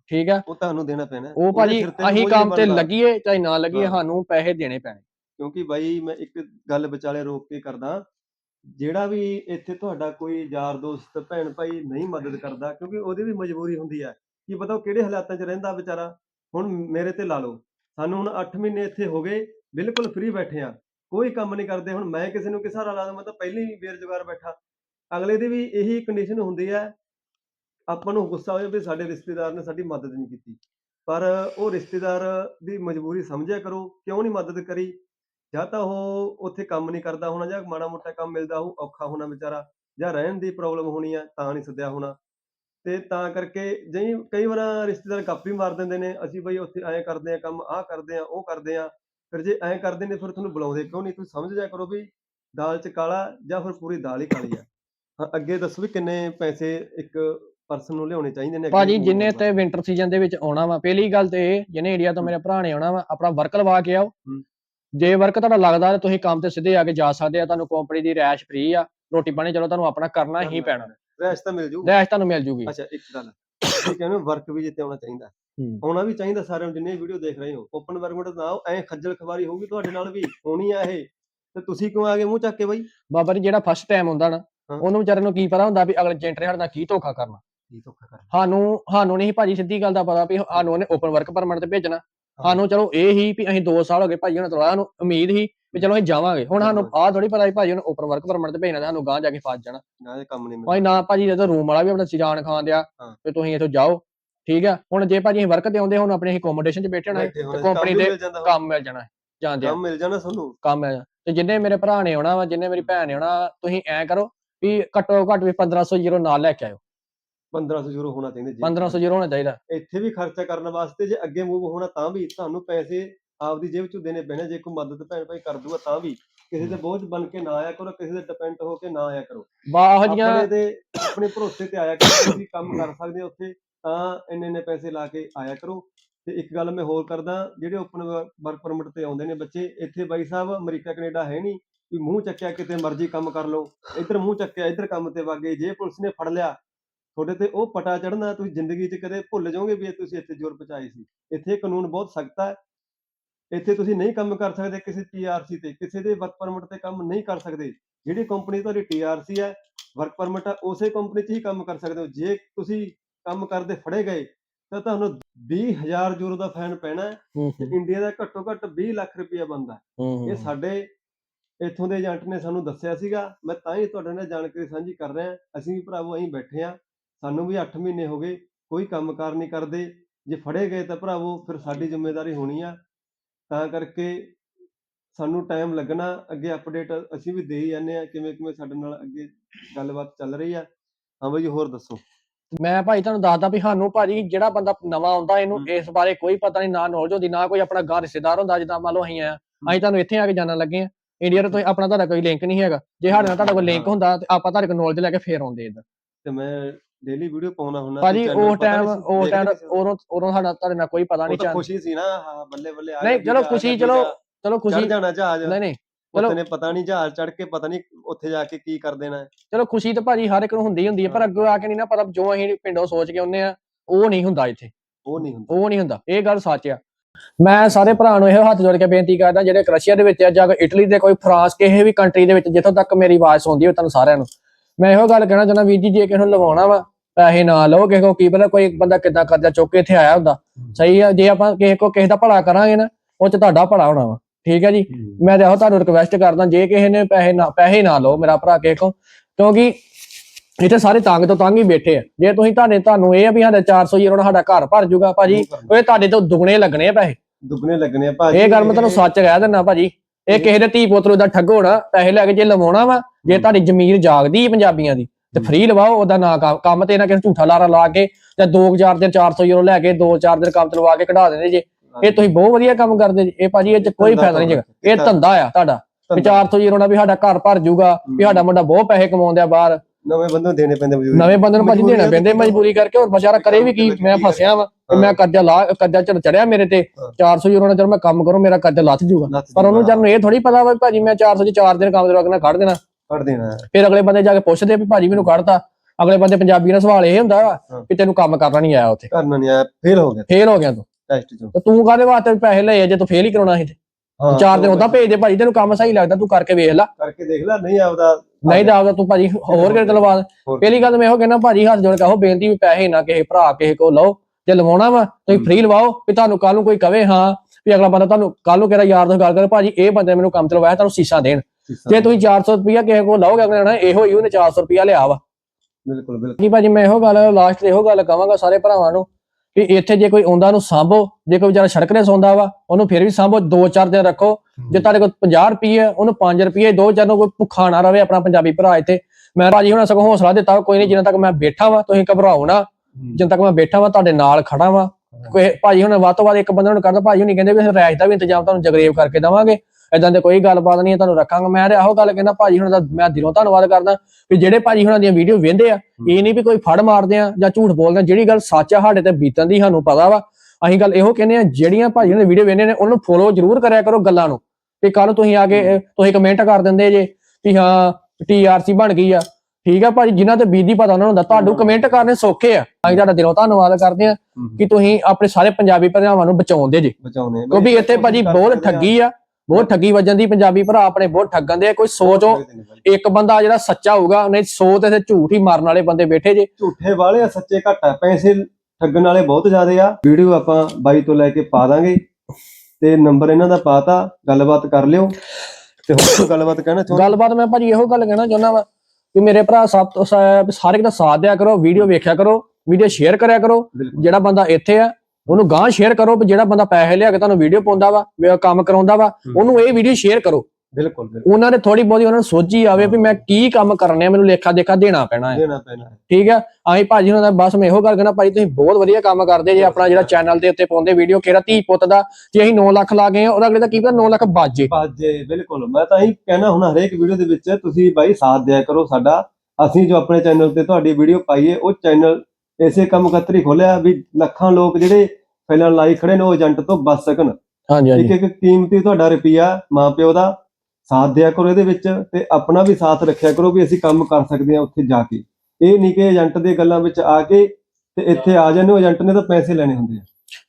ਠੀਕ ਆ? ਉਹ ਤੁਹਾਨੂੰ ਦੇਣਾ ਪੈਣਾ। ਉਹ ਭਾਜੀ ਅਸੀਂ ਕੰਮ ਤੇ। ਲੱਗੀਏ ਚਾਹੇ ਨਾ ਲੱਗੀਏ। ਸਾਨੂੰ ਪੈਸੇ ਦੇਣੇ ਪੈਣੇ। ਕਿਉਂਕਿ ਬਾਈ ਮੈਂ ਇੱਕ ਗੱਲ ਵਿਚਾਲੇ ਰੋਕ ਕੇ ਕਰਦਾ। ਜਿਹੜਾ ਵੀ ਇੱਥੇ ਤੁਹਾਡਾ ਕੋਈ ਯਾਰ ਦੋਸਤ ਭੈਣ ਭਾਈ ਨਹੀਂ ਮਦਦ ਕਰਦਾ ਕਿਉਂਕਿ ਉਹਦੀ ਵੀ ਮਜਬੂਰੀ ਹੁੰਦੀ ਹੈ ਕੀ ਪਤਾ ਉਹ ਕਿਹੜੇ ਹਾਲਾਤਾਂ 'ਚ ਰਹਿੰਦਾ ਵਿਚਾਰਾ। ਹੁਣ ਮੇਰੇ ਤੇ ਲਾ ਲਓ। ਸਾਨੂੰ ਹੁਣ 8 ਮਹੀਨੇ ਇੱਥੇ ਹੋ ਗਏ ਬਿਲਕੁਲ ਫ੍ਰੀ ਬੈਠੇ ਆ। ਕੋਈ ਕੰਮ ਨਹੀਂ ਕਰਦੇ। ਹੁਣ ਮੈਂ ਕਿਸੇ ਨੂੰ ਕਿਸਾਰਾ ਲਾ ਦਵਾਂ ਤਾਂ ਪਹਿਲਾਂ ਹੀ ਬੇਰੁਜ਼ਗਾਰ ਬੈਠਾ। ਅਗਲੇ ਦੀ ਵੀ ਇਹੀ ਕੰਡੀਸ਼ਨ ਹੁੰਦੀ ਹੈ ਆਪਾਂ ਨੂੰ ਗੁੱਸਾ ਹੋਇਆ ਵੀ ਸਾਡੇ ਰਿਸ਼ਤੇਦਾਰ ਨੇ ਸਾਡੀ ਮਦਦ ਨਹੀਂ ਕੀਤੀ। ਪਰ ਉਹ ਰਿਸ਼ਤੇਦਾਰ ਦੀ ਮਜਬੂਰੀ ਸਮਝਿਆ ਕਰੋ, ਕਿਉਂ ਨਹੀਂ ਮਦਦ ਕਰੀ? ਜਾਂ ਤਾਂ ਉਹ ਉੱਥੇ ਕੰਮ ਨਹੀਂ ਕਰਦਾ ਹੋਣਾ, ਜਾਂ ਮਾੜਾ ਮੋਟਾ ਕੰਮ ਮਿਲਦਾ ਉਹ ਔਖਾ ਹੋਣਾ ਵਿਚਾਰਾ, ਜਾਂ ਰਹਿਣ ਦੀ ਪ੍ਰੋਬਲਮ ਹੋਣੀ ਆ, ਤਾਂ ਨਹੀਂ ਸੱਦਿਆ ਹੋਣਾ। ਤੇ ਤਾਂ ਕਰਕੇ ਜਈ ਕਈ ਵਾਰ ਰਿਸ਼ਤੇਦਾਰ ਕਾਪੀ ਮਾਰ ਦਿੰਦੇ ਨੇ, ਅਸੀਂ ਬਈ ਉੱਥੇ ਐਂ ਕਰਦੇ ਆ ਕੰਮ, ਆਹ ਕਰਦੇ ਆ, ਉਹ ਕਰਦੇ ਆ। ਫਿਰ ਜੇ ਐਂ ਕਰਦੇ ਨੇ, ਫਿਰ ਤੁਹਾਨੂੰ ਬੁਲਾਉਂਦੇ ਕਿਉਂ ਨਹੀਂ? ਤੁਸੀਂ ਸਮਝ ਜਾਇਆ ਕਰੋ ਵੀ ਦਾਲ ਚ ਕਾਲਾ ਜਾਂ ਫਿਰ ਪੂਰੀ ਦਾਲ ਹੀ ਕਾਲੀ ਆ। ਹਾਂ, ਅੱਗੇ ਦੱਸੋ ਵੀ ਕਿੰਨੇ ਪੈਸੇ ਇੱਕ ਪਰਸਨ ਨੂੰ ਲਿਆਉਣੇ ਚਾਹੀਦੇ ਨੇ ਭਾਜੀ ਜਿੰਨੇ ਤੇ ਵਿੰਟਰ ਸੀਜ਼ਨ ਦੇ ਵਿੱਚ ਆਉਣਾ ਵਾ ਪਹਿਲੀ ਗੱਲ ਤੇ ਇਹ ਜਿਹਨੇ ਇੰਡੀਆ ਤੋਂ ਮੇਰੇ ਭਰਾ ਨੇ ਆਉਣਾ ਵਾ ਆਪਣਾ ਵਰਕ ਲਵਾ ਕੇ ਆਓ ਹੂੰ। ਜੇ ਵਰਕ ਤੁਹਾਡਾ ਲੱਗਦਾ ਤਾਂ ਤੁਸੀਂ ਕੰਮ ਤੇ ਸਿੱਧੇ ਆ ਕੇ ਜਾ ਸਕਦੇ ਆ ਤੁਹਾਨੂੰ ਕੰਪਨੀ ਦੀ ਰੈਸ਼ ਫ੍ਰੀ ਆ ਰੋਟੀ ਪਾਣੀ ਚਲੋ ਤੁਹਾਨੂੰ ਆਪਣਾ ਕਰਨਾ ਹੀ ਪੈਣਾ। ਰੈਸ਼ ਤਾਂ ਮਿਲ ਜੂ ਰੈਸ਼ ਤੁਹਾਨੂੰ ਮਿਲ ਜੂਗੀ ਅੱਛਾ ਇੱਕ ਗੱਲ ਇਹ ਕਹਿੰਦੇ ਵਰਕ ਵੀ ਜਿੱਤੇ ਆਉਣਾ ਚਾਹੀਦਾ ਹੂੰ। ਆਉਣਾ ਵੀ ਚਾਹੀਦਾ ਸਾਰਿਆਂ ਨੂੰ ਜਿੰਨੇ ਵੀਡੀਓ ਦੇਖ ਰਹੇ ਹੋ ਓਪਨ ਵਰਕਮੈਂਟ ਨਾ ਐ ਖੱਜਲ ਖਵਾਰੀ ਹੋਊਗੀ ਤੁਹਾਡੇ ਨਾਲ ਵੀ ਹੋਣੀ ਆ ਇਹ ਤੇ ਤੁਸੀਂ ਕਿਉਂ ਆ ਗਏ ਮੂੰਹ ਚੱਕ ਕੇ ਬਾਈ ਬਾਬਾ ਜੀ ਜਿਹੜਾ ਫਸਟ ਟਾਈਮ ਹੁੰਦਾ ਨਾ ਹਾਂ। ਉਹਨੂੰ ਵਿਚਾਰੇ ਨੂੰ ਕੀ ਪਤਾ ਹੁੰਦਾ ਵੀ ਅਗਲੇ ਜੈਂਟਰ ਨਾਲ ਕੀ ਧੋਖਾ ਕਰਨਾ ਕੀ ਧੋਖਾ ਕਰ ਸਾਨੂੰ ਸਾਨੂੰ ਨਹੀਂ ਭਾਜੀ ਸਿੱਧੀ ਗੱਲ ਦਾ ਪਤਾ ਵੀ ਸਾਨੂੰ ਉਹਨੇ ਓਪਨ ਵਰਕ ਪਰਮਿਟ ਤੇ ਭੇਜਣਾ। ਸਾਨੂੰ ਚਲੋ ਇਹ ਹੀ ਵੀ ਅਸੀਂ 2 ਸਾਲ ਹੋ ਗਏ ਭਾਜੀ ਉਹਨਾਂ ਤੋਂ ਸਾਨੂੰ ਉਮੀਦ ਹੀ ਵੀ ਚਲੋ ਅਸੀਂ ਜਾਵਾਂਗੇ। ਹੁਣ ਸਾਨੂੰ ਆਹ ਥੋੜੀ ਪਤਾ ਵੀ ਭਾਜੀ ਉਹਨੇ ਓਪਨ ਵਰਕ ਪਰਮਿਟ ਤੇ ਭੇਜਣਾ ਸਾਨੂੰ ਗਾਂ ਜਾ ਕੇ ਫਸ ਜਾਣਾ। ਨਾ ਇਹ ਕੰਮ ਨਹੀਂ ਮਿਲਦਾ। ਭਾਈ ਨਾ ਭਾਜੀ ਜਦੋਂ ਰੂਮ ਵਾਲਾ ਵੀ ਆਪਣਾ ਸਿਜਾਨ ਖਾਣ ਦਿਆ ਹਾਂ। ਤੇ ਤੁਸੀਂ ਇੱਥੋਂ ਜਾਓ ਠੀਕ ਆ? ਹੁਣ ਜੇ ਭਾਜੀ ਅਸੀਂ ਵਰਕ ਤੇ ਆਉਂਦੇ ਹੁਣ ਆਪਣੀ ਅਕੋਮੋਡੇਸ਼ਨ 'ਚ ਬੈਠੇ ਹੋਣਾ ਬੈਠੇ ਹੋਣਾ, ਤੇ ਵੀ ਦੇ ਜਾਂਦਾ ਹੁਣ। ਕੰਮ ਮਿਲ ਜਾਣਾ ਜਾਂਦੇ ਆ। ਕੰਮ ਮਿਲ ਜਾਣਾ ਤੁਹਾਨੂੰ। ਕੰਮ ਮਿਲ ਜਾਣਾ। ਤੇ ਜਿੰਨੇ ਮੇਰੇ ਭਰਾ ਨੇ ਆਉਣਾ ਵਾ ਜਿੰਨੇ ਮੇਰੀ ਭੈਣ ਨੇ ਆਉਣਾ ਤੁਸੀਂ ਐਂ ਕਰੋ ਵੀ ਘੱਟੋ ਘੱਟ ਵੀ 1500 ਯੂਰੋ ਨਾਲ ਲੈ ਕੇ ਆਇਓ। 1500 ਯੂਰੋ ਹੋਣਾ ਚਾਹੀਦਾ ਜੀ। 1500 ਯੂਰੋ ਹੋਣਾ ਚਾਹੀਦਾ। ਇੱਥੇ ਵੀ ਖਰਚਾ ਕਰਨ ਵਾਸਤੇ ਜੇ ਅੱਗੇ ਮੂਵ ਹੋਣਾ ਤਾਂ ਵੀ ਤੁਹਾਨੂੰ ਪੈਸੇ ਆਪਦੀ ਜੇਬ ਚੋਂ ਦੇਣੇ ਪੈਣੇ ਜੇ ਕੋਈ ਮਦਦ ਭੈਣ ਭਾਈ ਕਰ ਦੂਗਾ ਤਾਂ ਵੀ। ਕਿਸੇ ਦੇ ਬੋਝ ਬਣ ਕੇ ਨਾ ਆਇਆ ਕਰੋ ਕਿਸੇ ਦੇ ਡਿਪੈਂਡ ਹੋ ਕੇ ਨਾ ਆਇਆ ਕਰੋ। ਬਾਹ ਜੀਆਂ ਆਪਣੇ ਦੇ ਆਪਣੇ ਭਰੋਸੇ ਤੇ ਆਇਆ ਕਰੋ ਤੁਸੀਂ ਕੰਮ ਕਰ ਸਕਦੇ ਹੋ ਉੱਥੇ ਤਾਂ ਇੰਨੇ ਇੰਨੇ ਪੈਸੇ ਲਾ ਕੇ ਆਇਆ ਕਰੋ। ਤੇ ਇੱਕ ਗੱਲ ਮੈਂ ਹੋਰ ਕਰਦਾ ਜਿਹੜੇ ਓਪਨ ਵਰਕ ਪਰਮਿਟ ਤੇ ਆਉਂਦੇ ਨੇ ਬੱਚੇ ਇੱਥੇ ਬਾਈ ਸਾਹਿਬ ਅਮਰੀਕਾ ਕੈਨੇਡਾ ਹੈ ਨਹੀਂ ਵੀ ਮੂੰਹ ਚੱਕਿਆ ਕਿਤੇ ਮਰਜ਼ੀ ਕੰਮ ਕਰ ਲਓ। ਇੱਧਰ ਮੂੰਹ ਚੱਕਿਆ ਇੱਧਰ ਕੰਮ ਤੇ ਵਾਗੇ ਜੇ ਪੁਲਿਸ ਨੇ ਫੜ ਲਿਆ ਤੁਹਾਡੇ ਤੇ ਉਹ ਪਟਾ ਚੜਨਾ ਤੁਸੀਂ ਜ਼ਿੰਦਗੀ 'ਚ ਕਦੇ ਭੁੱਲ ਜਾਓਗੇ ਵੀ ਇਹ ਤੁਸੀਂ ਇੱਥੇ ਜ਼ੋਰ ਪਹੁੰਚਾਏ ਸੀ? ਇੱਥੇ ਕਾਨੂੰਨ ਬਹੁਤ ਸਖਤ ਹੈ। ਇੱਥੇ ਤੁਸੀਂ ਨਹੀਂ ਕੰਮ ਕਰ ਸਕਦੇ ਕਿਸੇ ਟੀਆਰਸੀ ਤੇ ਕਿਸੇ ਦੇ ਵਰਕ ਪਰਮਿਟ ਤੇ ਕੰਮ ਨਹੀਂ ਕਰ ਸਕਦੇ। ਜਿਹੜੀ ਕੰਪਨੀ ਤੁਹਾਡੀ ਟੀਆਰਸੀ ਹੈ ਵਰਕ ਪਰਮਿਟ ਆ ਉਸੇ ਕੰਪਨੀ 'ਚ ਹੀ ਕੰਮ ਕਰ ਸਕਦੇ ਹੋ। ਜੇ ਤੁਸੀਂ ਕੰਮ ਕਰਦੇ ਫੜੇ ਗਏ ਤਾਂ ਤੁਹਾਨੂੰ 20000 ਯੂਰੋ ਦਾ ਫਾਈਨ ਪੈਣਾ ਹੈ ਤੇ ਇੰਡੀਆ ਦਾ ਘੱਟੋ ਘੱਟ 20 ਲੱਖ ਰੁਪਇਆ ਬਣਦਾ ਹੈ। ਇਹ ਸਾਡੇ ਇੱਥੋਂ ਦੇ ਏਜੰਟ ਨੇ ਸਾਨੂੰ ਦੱਸਿਆ ਸੀਗਾ। ਮੈਂ ਤਾਂ ਹੀ ਤੁਹਾਡੇ ਨਾਲ ਜਾਣਕਾਰੀ ਸਾਂਝੀ ਕਰ ਰਿਹਾ। ਅਸੀਂ ਵੀ ਭਰਾਵੋ ਅਸੀਂ ਬੈਠੇ ਆ ਸਾਨੂੰ ਵੀ 8 ਮਹੀਨੇ ਹੋ ਗਏ ਕੋਈ ਕੰਮਕਾਰ ਨਹੀਂ ਕਰਦੇ। ਜੇ ਫੜੇ ਗਏ ਤਾਂ ਭਰਾਵੋ ਫਿਰ ਸਾਡੀ ਜ਼ਿੰਮੇਵਾਰੀ ਹੋਣੀ ਆ। ਤਾਂ ਕਰਕੇ ਸਾਨੂੰ ਟਾਈਮ ਲੱਗਣਾ ਅੱਗੇ ਅਪਡੇਟ ਅਸੀਂ ਵੀ ਦੇ ਹੀ ਜਾਂਦੇ ਆ ਕਿਵੇਂ ਕਿਵੇਂ ਸਾਡੇ ਨਾਲ ਅੱਗੇ ਗੱਲਬਾਤ ਚੱਲ ਰਹੀ ਆ। ਹਾਂ ਬਾਈ ਹੋਰ ਦੱਸੋ? ਮੈਂ ਭਾਈ ਤੁਹਾਨੂੰ ਦੱਸਦਾ ਵੀ ਸਾਨੂੰ ਭਾਜੀ ਜਿਹੜਾ ਬੰਦਾ ਨਵਾਂ ਆਉਂਦਾ ਇਹਨੂੰ। ਇਸ ਬਾਰੇ ਕੋਈ ਪਤਾ ਨਹੀਂ ਨਾ ਨੌਲੇਜ ਹੁੰਦੀ ਨਾ ਕੋਈ ਆਪਣਾ ਘਰ ਰਿਸ਼ਤੇਦਾਰ ਹੁੰਦਾ ਜਿੱਦਾਂ ਮੰਨ ਲਓ ਅਸੀਂ ਆ। ਅਸੀਂ ਤੁਹਾਨੂੰ ਇੱਥੇ ਆ ਕੇ ਜਾਣਨ ਲੱਗੇ ਆ ਇੰਡੀਆ ਤੋਂ ਆਪਣਾ ਤੁਹਾਡਾ ਕੋਈ ਲਿੰਕ ਨਹੀਂ ਹੈਗਾ। ਜੇ ਸਾਡੇ ਨਾਲ ਤੁਹਾਡਾ ਕੋਈ ਲਿੰਕ। ਹੁੰਦਾ ਤੇ ਆਪਾਂ ਤੁਹਾਡੇ ਕੋਲ ਨੌਲੇਜ ਲੈ ਕੇ ਫੇਰ ਆਉਂਦੇ ਇੱਧਰ। ਤੇ ਮੈਂ ਡੇਲੀ ਵੀਡੀਓ ਪਾਉਣਾ ਹੁੰਦਾ ਭਾਜੀ ਉਹ ਟਾਈਮ ਉਹ ਟਾਈਮ ਉਦੋਂ। ਉਦੋਂ ਸਾਡਾ ਤੁਹਾਡੇ ਨਾਲ ਕੋਈ ਪਤਾ ਨਹੀਂ ਤਾਂ ਚੱਲ। ਖੁਸ਼ੀ ਸੀ ਨਾ ਹਾਂ ਬੱਲੇ ਬੱਲੇ ਆ ਨਹੀਂ, ਚਲੋ ਖੁਸ਼ੀ, ਚਲੋ। ਚਲੋ ਚੜ ਖੁਸ਼ੀ। ਜਾਣਾ ਜਹਾਜ਼। ਨਹੀਂ ਨਹੀਂ ਚਲੋ- ਨੇ ਪਤਾ ਨਹੀਂ ਜਹਾਜ਼ ਚੜ ਕੇ ਪਤਾ ਨਹੀਂ ਉੱਥੇ ਜਾ ਕੇ ਕੀ ਕਰ ਦੇਣਾ। ਹੈ। ਚਲੋ ਖੁਸ਼ੀ ਤਾਂ ਭਾਜੀ ਹਰ ਇੱਕ ਨੂੰ ਹੁੰਦੀ ਹੁੰਦੀ ਹੈ ਪਰ ਹਾਂ। ਅੱਗੇ ਆ ਕੇ ਨਹੀਂ ਨਾ ਪਤਾ ਜੋ ਅਸੀਂ ਪਿੰਡੋਂ ਸੋਚ ਕੇ ਆਉਂਦੇ ਆ ਉਹ ਨਹੀਂ ਹੁੰਦਾ ਇੱਥੇ। ਉਹ ਨਹੀਂ ਹੁੰਦਾ। ਉਹ ਨਹੀਂ ਹੁੰਦਾ। ਇਹ ਗੱਲ ਸੱਚ ਆ। ਮੈਂ ਸਾਰੇ ਭਰਾ ਨੂੰ ਇਹੋ ਹੱਥ ਜੋੜ ਕੇ ਬੇਨਤੀ ਕਰਦਾ ਜਿਹੜੇ ਰਸ਼ੀਆ ਦੇ ਵਿੱਚ ਆ ਜਾਂ ਇਟਲੀ ਦੇ ਕੋਈ ਫਰਾਂਸ ਕਿਸੇ ਵੀ ਕੰਟਰੀ ਦੇ ਵਿੱਚ ਜਿੱਥੋਂ ਤੱਕ ਮੇਰੀ ਆਵਾਜ਼ ਸੁਣਦੀ ਹੋਵੇ ਤੁਹਾਨੂੰ ਸਾਰਿਆਂ ਨੂੰ। ਮੈਂ ਇਹੋ ਗੱਲ ਕਹਿਣਾ ਚਾਹੁੰਦਾ ਵੀਰ ਜੀ ਜੇ ਕਿਸੇ ਨੂੰ ਲਵਾਉਣਾ ਵਾ ਪੈਸੇ ਨਾ ਲਓ ਕਿਸੇ ਕੋ ਕੀ ਪਤਾ ਕੋਈ ਬੰਦਾ ਕਿੱਦਾਂ ਕਰਜ਼ਾ ਚੁੱਕ ਕੇ ਇੱਥੇ ਆਇਆ ਹੁੰਦਾ। ਸਹੀ ਆ ਜੇ ਆਪਾਂ ਕਿਸੇ ਕੋ ਕਿਸੇ ਦਾ ਭਲਾ ਕਰਾਂਗੇ ਨਾ ਉਹ ਚ ਤੁਹਾਡਾ ਭਲਾ ਹੋਣਾ ਵਾ। ਠੀਕ ਹੈ ਜੀ? ਮੈਂ ਤਾਂ ਇਹੋ ਤੁਹਾਨੂੰ ਰਿਕਵੈਸਟ ਕਰਦਾ ਜੇ ਕਿਸੇ ਨੇ ਪੈਸੇ ਨਾ ਪੈਸੇ ਨਾ ਲਓ ਮੇਰਾ ਭਰਾ ਕਿਸੇ ਕੋ ਕਿਉਂਕਿ ਇੱਥੇ ਸਾਰੇ ਤੰਗ ਤੋਂ ਤੰਗ ਹੀ ਬੈਠੇ ਆ। ਜੇ ਤੁਸੀਂ ਤੁਹਾਡੇ ਤੁਹਾਨੂੰ ਇਹ ਆ ਵੀ ਸਾਡੇ 400 ਯੂਰੋ ਨਾਲ ਸਾਡਾ ਘਰ ਭਰ ਜਾਊਗਾ ਭਾਜੀ ਉਹ ਤੁਹਾਡੇ ਤੋਂ ਦੁੱਗਣੇ ਲੱਗਣੇ ਆ ਪੈਸੇ। ਦੁੱਗਣੇ ਲੱਗਣੇ ਆ ਭਾਜੀ। ਇਹ ਗੱਲ ਮੈਂ ਤੁਹਾਨੂੰ ਸੱਚ ਕਹਿ ਦਿੰਦਾ ਭਾਜੀ। ਇਹ ਕਿਸੇ ਦੇ ਧੀ ਪੁੱਤ ਨੂੰ ਦਾ ਠੱਗੋਣਾ ਪੈਸੇ ਲੈ ਕੇ ਜੇ ਲਵਾਉਣਾ ਵਾ ਜੇ। ਤੁਹਾਡੀ ਜ਼ਮੀਰ ਜਾਗਦੀ ਹੈ ਪੰਜਾਬੀਆਂ ਦੀ ਤੇ। ਫ੍ਰੀ ਲਵਾਓ ਉਹਦਾ ਨਾ ਕੰਮ ਤੇ ਨਾ ਕਿਸੇ ਝੂਠਾ ਲਾਰਾ ਲਾ ਕੇ ਤੇ 2-4 ਦਿਨ 400 ਯੂਰੋ ਲੈ ਕੇ 2-4 ਦਿਨ ਕੰਮ ਤੇ ਲਵਾ ਕੇ ਕਢਾ ਦਿੰਦੇ ਜੇ। ਇਹ ਤੁਸੀਂ ਬਹੁਤ ਵਧੀਆ ਕੰਮ ਕਰਦੇ ਜੀ। ਇਹ ਭਾਜੀ ਇਹ ਚ ਕੋਈ ਫਾਇਦਾ ਨਹੀਂ ਜੇਗਾ ਇਹ ਧੰਦਾ। ਆ ਤੁਹਾਡਾ। ਵੀ ਧੰਦਾ। 400 ਯੂਰੋ ਨਾਲ ਵੀ ਸਾਡਾ ਘਰ ਭਰ ਜਾਊਗਾ ਵੀ ਸਾਡਾ ਮੁੰਡਾ ਬਹੁਤ ਪੈਸੇ ਕਮਾਉਂਦਾ ਬਾਹਰ। ਨਵੇਂ ਬੰਦੇ ਨੂੰ ਦੇਣੇ ਪੈਂਦੇ ਮਜ਼ਦੂਰੀ। ਨਵੇਂ ਬੰਦੇ ਨੂੰ ਭਾਜੀ ਦੇਣਾ ਪੈਂਦੇ ਮਜਬੂਰੀ ਕਰਕੇ ਹੋਰ ਵਿਚਾਰਾ ਕਰੇ ਵੀ ਕੀ ਮੈਂ ਫਸਿਆ ਵਾਂ ਮੈਂ ਕਰਜ਼ਾ ਲਾ ਕਰਜ਼ਾ ਚੜ ਚੜਿਆ ਮੇਰੇ ਤੇ। ਹਾਂ। 400 ਯੂਰੋ ਨਾਲ ਚਲ ਮੈਂ ਕੰਮ ਕਰੂੰ ਮੇਰਾ ਕਰਜ਼ਾ ਲੱਥ ਜਾਊਗਾ ਲੱਥ ਪਰ ਉਹਨੂੰ। ਜਦ ਨੂੰ ਇਹ ਥੋੜੀ ਪਤਾ ਵਾ ਭਾਜੀ ਮੈਂ 400 ਚ 4 ਦਿਨ ਕੰਮ ਦੇ ਰੋਕਣਾ ਕੱਢ ਦੇਣਾ। ਕੱਢ ਦੇਣਾ। ਫਿਰ ਅਗਲੇ ਬੰਦੇ ਜਾ ਕੇ ਪੁੱਛਦੇ ਵੀ ਭਾਜੀ ਮੈਨੂੰ ਕੱਢਤਾ ਅਗਲੇ ਬੰਦੇ ਪੰਜਾਬੀ ਨਾਲ ਸਵਾਲ ਇਹ ਹੁੰਦਾ ਵਾ। ਵੀ ਤੈਨੂੰ ਕੰਮ ਕਰਨਾ ਨਹੀਂ ਆਇਆ ਉੱਥੇ ਕਰਨਾ ਨਹੀਂ ਆਇਆ ਫੇਲ ਹੋ ਗਿਆ ਫੇਲ ਹੋ ਗਿਆ ਤੂੰ ਟੈਸਟ ਚੋਂ ਤੇ ਤੂੰ ਕਾਹਦੇ ਵਾਸਤੇ ਪੈਸੇ ਲਏ ਜੇ ਤੂੰ ਫੇਲ ਹੀ ਕਰਾਉਣਾ ਸੀ ਤੇ ਚਾਰ ਦਿਨ ਉਦਾਂ ਭੇਜ ਦੇ ਭਾਜੀ ਤੈਨੂੰ ਕੰਮ ਸਹੀ ਲੱਗਦਾ ਤੂੰ ਕਰਕੇ ਵੇਖ ਲੈ ਕਰਕੇ ਦੇਖ ਲੈ ਨਹੀਂ ਆਪਦਾ ਨਹੀਂ ਤਾਂ ਆਪਦਾ ਤੂੰ ਭਾਜੀ ਹੋਰ ਕਿਹੜੇ। ਹੋਰ। ਪਹਿਲੀ ਗੱਲ ਮੈਂ ਇਹੋ ਕਹਿਣਾ ਭਾਜੀ ਹੱਥ ਜੋੜ ਕੇ ਆਹੋ ਬੇਨਤੀ ਵੀ ਪੈਸੇ ਨਾ ਕਿਸੇ ਭਰਾ ਕਿਸੇ ਕੋ ਲਓ ਜੇ ਲਵਾਉਣਾ ਵਾ ਤੁਸੀਂ। ਫ੍ਰੀ ਲਵਾਓ ਵੀ ਤੁਹਾਨੂੰ ਕੱਲ ਨੂੰ ਕੋਈ ਕਵੇ ਹਾਂ ਵੀ ਅਗਲਾ ਬੰਦਾ ਤੁਹਾਨੂੰ ਕੱਲ ਨੂੰ ਕਿਹੜਾ ਯਾਰ ਦੋਸਤ ਗੱਲ ਕਰੇ ਭਾਜੀ ਇਹ ਬੰਦੇ ਮੈਨੂੰ ਕੰਮ ਤੇ ਲਵਾਇਆ ਤੁਹਾਨੂੰ ਸੀਸਾਂ ਦੇਣ ਜੇ ਤੁਸੀਂ 400 ਰੁਪਿਆ ਕਿਸੇ ਕੋ ਲਓਗੇ ਅਗਲੇ ਨੇ ਇਹੋ ਹੀ ਉਹਨੇ 400 ਰੁਪਿਆ ਲਿਆ ਵਾ। ਬਿਲਕੁਲ ਬਿਲਕੁਲ। ਕੀ ਭਾਜੀ ਮੈਂ ਇਹੋ ਗੱਲ ਲਾਸਟ ਇਹੋ ਗੱਲ ਕਹਾਂਗਾ ਸਾਰੇ ਭਰਾਵਾਂ ਨੂੰ ਕਿ ਇੱਥੇ ਜੇ ਕੋਈ ਆਉਂਦਾ ਨੂੰ ਸਾਂਭੋ ਜੇ ਕੋਈ ਵਿਚਾਰਾ ਸੜਕ ਤੇ ਸੌਂਦਾ ਵਾ ਉਹਨੂੰ ਫਿਰ ਵੀ ਸਾਂਭੋ 2-4 ਦਿਨ ਰੱਖੋ। ਜੇ ਤੁਹਾਡੇ ਕੋਲ 50 ਰੁਪਏ ਉਹਨੂੰ 5 ਰੁਪਏ ਦੋ ਚਾਰ ਨੂੰ ਕੋਈ ਭੁੱਖਾ ਨਾ ਰਵੇ ਆਪਣਾ ਪੰਜਾਬੀ ਭਰਾ ਇੱਥੇ। ਮੈਂ ਭਾਜੀ ਹੁਣਾਂ ਸਗੋਂ ਹੌਸਲਾ ਦਿੱਤਾ ਵਾ, ਕੋਈ ਨਹੀਂ ਜਿੰਨਾ ਤੱਕ ਮੈਂ ਬੈਠਾ ਵਾਂ ਤੁਸੀਂ ਘਬਰਾਓ ਨਾ। ਜਿੰਨਾ ਤੱਕ ਮੈਂ ਬੈਠਾ ਵਾਂ ਤੁਹਾਡੇ ਨਾਲ ਖੜਾ ਵਾਂ। ਕੋਈ ਭਾਜੀ ਹੁਣ ਵੱਧ ਤੋਂ ਵੱਧ ਇੱਕ ਬੰਦੇ ਨੂੰ ਕਰਦਾ ਭਾਜੀ ਹੁਣੀ ਕਹਿੰਦੇ ਵੀ ਅਸੀਂ ਰੈਸ਼ ਦਾ ਵੀ ਇੰਤਜ਼ਾਮ ਤੁਹਾਨੂੰ ਜਗਰੇਵ ਕਰਕੇ ਦਵਾਂਗੇ। ਇਦਾਂ ਦੇ ਕੋਈ ਗੱਲਬਾਤ ਨਹੀਂ ਤੁਹਾਨੂੰ ਰੱਖਾਂਗੇ। ਮੈਂ ਤੇ ਇਹੋ ਗੱਲ ਕਹਿੰਦਾ ਭਾਜੀ ਹੁਣ ਦਾ ਮੈਂ ਦਿਲੋਂ ਧੰਨਵਾਦ ਕਰਦਾ ਵੀ ਜਿਹੜੇ ਭਾਜੀ ਹੁਣਾਂ ਦੀਆਂ ਵੀਡੀਓ ਵੇਖਦੇ ਆ ਇਹ ਨਹੀਂ ਵੀ ਕੋਈ ਫੜ ਮਾਰਦੇ ਆ ਜਾਂ ਝੂਠ ਬੋਲਦੇ ਆ ਜਿਹੜੀ ਗੱਲ ਸੱਚ ਆ ਸਾਡੇ ਤੇ ਬੀਤਣ ਦੀ ਸਾਨੂੰ ਪਤਾ ਵਾ। ਅਸੀਂ ਗੱਲ ਇਹੋ ਕਹਿੰਦੇ ਆ ਜਿਹੜੀਆਂ ਭਾਜੀ ਹੁਣਾਂ ਵੀਡੀਓ ਵੇਖਦੇ ਨੇ ਉਹਨਾਂ ਫੋਲੋ ਜ਼ਰੂਰ ਕਰਿਆ ਕਰੋ ਗੱਲਾਂ ਨੂੰ। ਤੇ ਕੱਲ ਤੁਸੀਂ ਆ ਕੇ ਤੁਸੀਂ ਕਮੈਂਟ ਕਰ ਦਿੰਦੇ ਜੇ ਵੀ ਹਾਂ ਟੀਆਰਸੀ ਬਣ ਗਈ ਆ। ਠੀਕ ਆ ਭਾਜੀ ਜਿਨ੍ਹਾਂ ਤੇ ਬੀਦੀ ਪਤਾ ਉਹਨਾਂ ਨੂੰ ਹੁੰਦਾ। ਤੁਹਾਨੂੰ ਕਮੈਂਟ ਕਰਨੇ ਸੌਖੇ ਆ। ਅਸੀਂ ਤੁਹਾਡਾ ਦਿਲੋਂ ਧੰਨਵਾਦ ਕਰਦੇ ਆ ਕਿ ਤੁਸੀਂ ਆਪਣੇ ਸਾਰੇ ਪੰਜਾਬੀ ਭਰਾਵਾਂ ਨੂੰ ਬਚਾਉਂਦੇ ਜੇ। ਕਿਉਂਕਿ ਇੱਥੇ ਭਾਜੀ ਬਹੁਤ ਠੱਗੀ ਆ। ਬਹੁਤ ਠੱਗੀ ਵੱਜਣ ਦੀ ਪੰਜਾਬੀ ਭਰਾ ਆਪਣੇ ਬਹੁਤ ਠੱਗਾਂ ਦੇ। ਕੋਈ ਸੋਚੋ ਇੱਕ ਬੰਦਾ ਜਿਹੜਾ ਸੱਚਾ ਹੋਊਗਾ ਨਹੀਂ ਸੌ ਤੇ ਇੱਥੇ ਝੂਠ ਹੀ ਮਾਰਨ ਵਾਲੇ ਬੰਦੇ ਬੈਠੇ ਜੇ। ਝੂਠੇ ਵਾਲੇ ਆ ਸੱਚੇ ਘੱਟ ਆ। ਪੈਸੇ ਠੱਗਣ ਵਾਲੇ ਬਹੁਤ ਜ਼ਿਆਦੇ ਆ। ਵੀਡੀਓ ਆਪਾਂ ਬਾਈ ਤੋਂ ਲੈ ਕੇ ਪਾ ਦਾਂਗੇ। ਤੇ ਨੰਬਰ ਇਹਨਾਂ ਦਾ ਪਾਤਾ ਗੱਲਬਾਤ ਕਰ ਲਿਓ। ਤੇ ਹੋਰ ਕੋਈ ਗੱਲਬਾਤ ਕਹਿਣਾ ਚਾਹੁੰਦੇ? ਗੱਲਬਾਤ ਮੈਂ ਭਾਜੀ ਇਹੋ ਗੱਲ ਕਹਿਣਾ ਚਾਹੁੰਦਾ ਵਾ ਕਿ ਮੇਰੇ ਭਰਾ ਸਭ ਤੋਂ ਸਾਰੇ ਦਾ ਸਾਥ ਦਿਆ ਕਰੋ ਵੀਡੀਓ ਵੇਖਿਆ ਕਰੋ ਵੀਡੀਓ ਸ਼ੇਅਰ ਕਰਿਆ ਕਰੋ। ਜਿਹੜਾ ਬੰਦਾ ਇੱਥੇ ਆ ਉਹਨੂੰ ਗਾਂ ਸ਼ੇਅਰ ਕਰੋ ਵੀ ਜਿਹੜਾ ਬੰਦਾ ਪੈਸੇ ਲਿਆ ਕੇ ਤੁਹਾਨੂੰ ਵੀਡੀਓ ਪਾਉਂਦਾ ਵਾ ਵੀ ਉਹ ਕੰਮ ਕਰਾਉਂਦਾ ਵਾ ਉਹਨੂੰ ਇਹ ਵੀਡੀਓ ਸ਼ੇਅਰ ਕਰੋ। ਬਿਲਕੁਲ ਉਹਨਾਂ ਨੇ ਥੋੜੀ ਬਹੁਤੀ ਉਹਨਾਂ ਨੂੰ ਸੋਝੀ ਆਵੇ ਵੀ ਮੈਂ ਕੀ ਕੰਮ ਕਰਨੇ ਆ ਮੈਨੂੰ ਲੇਖਾ ਦੇਖਾ ਦੇਣਾ ਪੈਣਾ ਹੈ। ਦੇਣਾ ਪੈਣਾ ਹੈ। ਠੀਕ ਆ? ਅਸੀਂ ਭਾਜੀ ਦਾ ਬਸ ਮੈਂ ਇਹੋ ਗੱਲ ਕਹਿਣਾ ਭਾਜੀ ਤੁਸੀਂ ਬਹੁਤ ਵਧੀਆ ਕੰਮ ਕਰਦੇ ਜੇ ਆਪਣਾ ਜਿਹੜਾ ਚੈਨਲ ਦੇ ਉੱਤੇ ਪਾਉਂਦੇ ਵੀਡੀਓ ਕਿਹੜਾ ਧੀ ਪੁੱਤ ਦਾ ਜੇ ਅਸੀਂ 9 ਲੱਖ ਲਾ ਗਏ ਆ ਉਹਦਾ ਅਗਲੇ ਦਾ ਕੀ ਪਤਾ 9 ਲੱਖ ਬਾਜੇ ਬਾਜੇ ਬਿਲਕੁਲ। ਮੈਂ ਤਾਂ ਇਹੀ ਕਹਿਣਾ ਹੁਣ ਹਰੇਕ ਵੀਡੀਓ ਦੇ ਵਿੱਚ ਤੁਸੀਂ ਬਾਈ ਸਾਥ ਦਿਆ ਕਰੋ ਸਾਡਾ। ਅਸੀਂ ਜੋ ਆਪਣੇ ਚੈਨਲ ਤੇ ਤੁਹਾਡੀ ਵੀਡੀਓ ਪਾਈਏ ਉਹ ਚੈਨਲ ਇਸੇ ਕੰਮ ਖਾਤਰ ਹੀ ਖੋਲਿਆ ਵੀ ਲੱਖਾਂ ਲੋਕ ਜਿਹੜੇ ਪਹਿਲਾਂ ਲਾਈ ਖੜੇ ਨੇ ਉਹ ਏਜੰਟ ਤੋਂ ਬਚ ਸਕਣ ਹਾਂਜੀ ਇੱਕ ਇੱਕ ਕੀਮਤੀ ਤੁਹਾਡਾ ਰੁਪਿਆ ਮਾਪਿਓ ਦਾ ਸਾਥ ਦਿਆ ਕਰੋ ਇਹਦੇ ਵਿੱਚ ਤੇ ਆਪਣਾ ਵੀ ਸਾਥ ਰੱਖਿਆ ਕਰੋ ਵੀ ਅਸੀਂ ਕੰਮ ਕਰ ਸਕਦੇ ਹਾਂ ਉੱਥੇ ਜਾ ਕੇ। ਇਹ ਨਹੀਂ ਕਿ ਏਜੰਟ ਦੇ ਗੱਲਾਂ ਵਿੱਚ ਆ ਕੇ ਤੇ ਇੱਥੇ ਆ ਜਾਂਦੇ ਹੋ ਏਜੰਟ ਨੇ ਤਾਂ ਪੈਸੇ ਲੈਣੇ ਹੁੰਦੇ ਆ।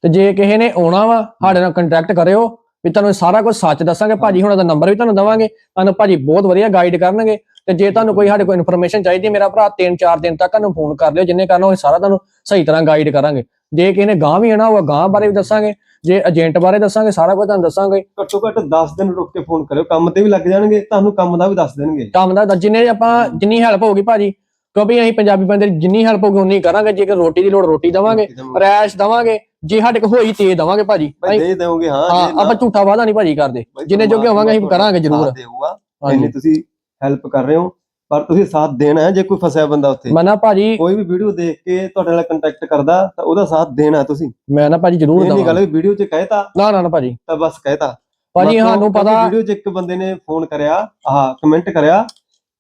ਤੇ ਜੇ ਕਿਸੇ ਨੇ ਆਉਣਾ ਵਾ ਸਾਡੇ ਨਾਲ ਕੰਟੈਕਟ ਕਰਿਓ ਵੀ ਤੁਹਾਨੂੰ ਸਾਰਾ ਕੁਝ ਸੱਚ ਦੱਸਾਂਗੇ। ਭਾਜੀ ਹੁਣਾਂ ਦਾ ਨੰਬਰ ਵੀ ਤੁਹਾਨੂੰ ਦਵਾਂਗੇ ਤੁਹਾਨੂੰ ਭਾਜੀ ਬਹੁਤ ਵਧੀਆ ਗਾਈਡ ਕਰਨਗੇ। ਤੇ ਜੇ ਤੁਹਾਨੂੰ ਕੋਈ ਸਾਡੇ ਕੋਲ ਇਨਫੋਰਮੇਸ਼ਨ ਚਾਹੀਦੀ ਹੈ, ਮੇਰਾ ਭਰਾ 3-4 ਦਿਨ ਤੱਕ ਸਾਨੂੰ ਫੋਨ ਕਰ ਲਿਓ ਜਿੰਨੇ ਕਰਨਾ ਉਹ ਸਾਰਾ ਤੁਹਾਨੂੰ ਸਹੀ ਤਰ੍ਹਾਂ ਗਾਈਡ ਕਰਾਂਗੇ। ਜੇ ਕਿਸੇ ਨੇ ਗਾਂ ਵੀ ਆਣਾ ਹੋਊਗਾ ਗਾਂ ਬਾਰੇ ਵੀ ਦੱਸਾਂਗੇ। ਜੇ ਏਜੰਟ ਬਾਰੇ ਦੱਸਾਂਗੇ ਸਾਰਾ ਕੁਝ ਤੁਹਾਨੂੰ ਦੱਸਾਂਗੇ। ਘੱਟੋ ਘੱਟ 10 ਦਿਨ ਰੁਕ ਕੇ ਫੋਨ ਕਰਿਓ ਕੰਮ ਤੇ ਵੀ ਲੱਗ ਜਾਣਗੇ ਤੁਹਾਨੂੰ ਕੰਮ ਦਾ ਵੀ ਦੱਸ ਦੇਣਗੇ। ਕੰਮ ਦਾ ਜਿੰਨੇ ਆਪਾਂ ਜਿੰਨੀ ਹੈਲਪ ਹੋਊਗੀ ਭਾਜੀ ਕਿਉਂਕਿ ਅਸੀਂ ਪੰਜਾਬੀ ਬੰਦੇ ਦੀ ਜਿੰਨੀ ਹੈਲਪ ਹੋਊਗੀ ਉਨੀ ਕਰਾਂਗੇ ਜੇ ਰੋਟੀ ਦੀ ਲੋੜ ਰੋਟੀ ਦਵਾਂਗੇ ਰੈਸ਼ ਦਵਾਂਗੇ। ਜੇ ਸਾਡੇ ਕੋਲ ਹੋਈ ਤੇ ਦਵਾਂਗੇ ਭਾਜੀ। ਭਾਈ ਦੇ ਦੇਵੋਗੇ ਹਾਂ ਆਪਾਂ ਝੂਠਾ ਵਾਦਾ ਨਹੀਂ ਭਾਜੀ ਕਰਦੇ। ਜਿੰਨੇ ਜੋਗੇ ਹੋਵਾਂਗੇ ਅਸੀਂ ਕਰਾਂਗੇ ਜ਼ਰੂਰ। ਦੇਊਗਾ ਇੰਨੀ ਤੁਸੀਂ ਹੈਲਪ ਕਰ ਰਹੇ ਹੋ। ਪਰ ਤੁਸੀਂ ਸਾਥ ਦੇਣਾ ਹੈ ਜੇ ਕੋਈ ਫਸਿਆ ਬੰਦਾ ਉੱਥੇ। ਮੈਂ ਨਾ ਭਾਜੀ ਕੋਈ ਵੀ ਵੀਡੀਓ ਦੇਖ ਕੇ ਤੁਹਾਡੇ ਨਾਲ ਕੰਟੈਕਟ ਕਰਦਾ ਤਾਂ ਉਹਦਾ ਸਾਥ ਦੇਣਾ ਤੁਸੀਂ। ਮੈਂ ਨਾ ਭਾਜੀ ਜ਼ਰੂਰ ਇਹ ਨਹੀਂ ਗੱਲ ਵੀ ਵੀਡੀਓ 'ਚ ਕਹਿਤਾ। ਨਾ ਨਾ ਨਾ ਭਾਜੀ। ਤਾਂ ਬਸ ਕਹਿਤਾ। ਭਾਜੀ ਸਾਨੂੰ ਪਤਾ ਵੀਡੀਓ 'ਚ ਇੱਕ ਬੰਦੇ ਨੇ ਫੋਨ ਕਰਿਆ ਆਹ ਕਮੈਂਟ ਕਰਿਆ।